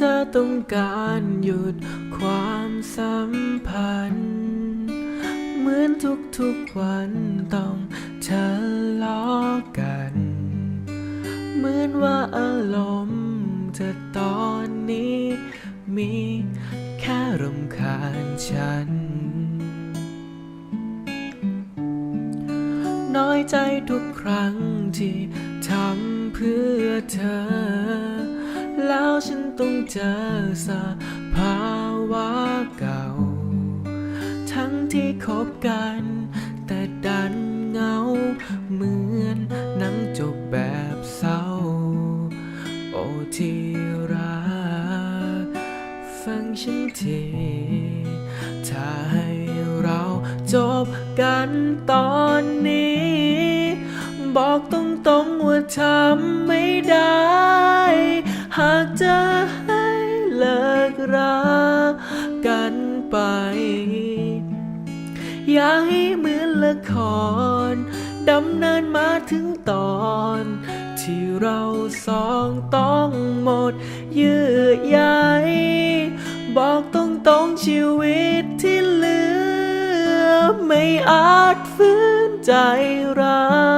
เธอต้องการหยุดความสัมพันธ์ เหมือนทุกๆวันต้องทะเลาะกัน เหมือนว่าอารมณ์เธอตอนนี้ มีแค่รำคาญฉัน น้อยใจทุกครั้งที่ทำเพื่อเธอ ฉันต้องเจอสภาวะเก่า ทั้งที่คบกัน แต่ดันเหงา เหมือนหนังจบแบบเศร้า โอที่รัก ฟังฉันทีถ้าให้เราจบกันตอนนี้ บอกตรงๆว่าทำไม่ได้ หากจะให้เลิกรักกันไป อย่าให้เหมือนละครดำเนินมาถึงตอนที่เราสองต้องหมดเยื่อใยบอกตรงๆชีวิตที่เหลือ ไม่อาจฟื้นใจรัก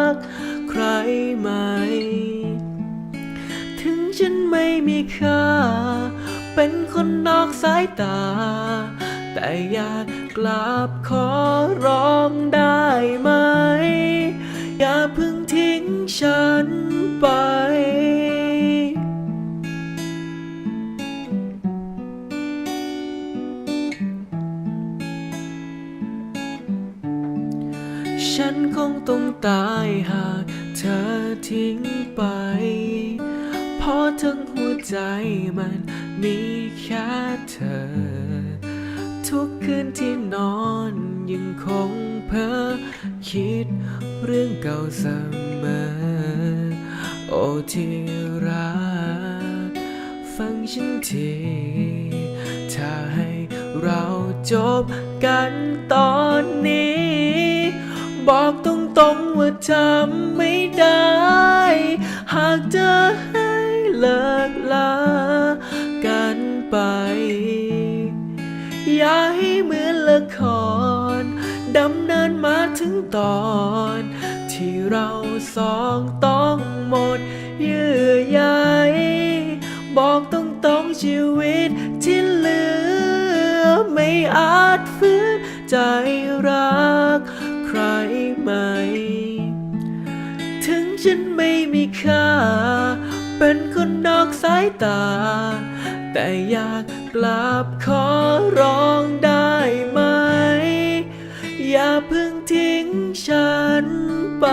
ไม่มีค่า เป็นคนนอกสายตา แต่อยากกลับขอร้องได้ไหม อย่าเพิ่งทิ้งฉันไปฉันคงต้องตายหากเธอทิ้งไป ราะทั้งหัวใจมันมีแค่เธอ ทุกคืนที่นอนยังคงเพ้อคิดเรื่องเก่าเสมอ โอ้ที่รัก ฟังฉันทีถ้าให้เราจบกันตอนนี้ บอกตรงๆว่าทำไม่ได้ หากจะให้ เลิกลากันไป อย่าให้เหมือนละครดำเนินมาถึงตอน ที่เราสองต้องหมดเยื่อใยบอกตรงๆชีวิตที่เหลือ ไม่อาจฟื้นใจรักใครใหม่ถึงฉันไม่มีค่า เป็นคนนอกสายตา แต่อยากกลับขอร้องได้ไหม อย่าเพิ่งทิ้งฉันไป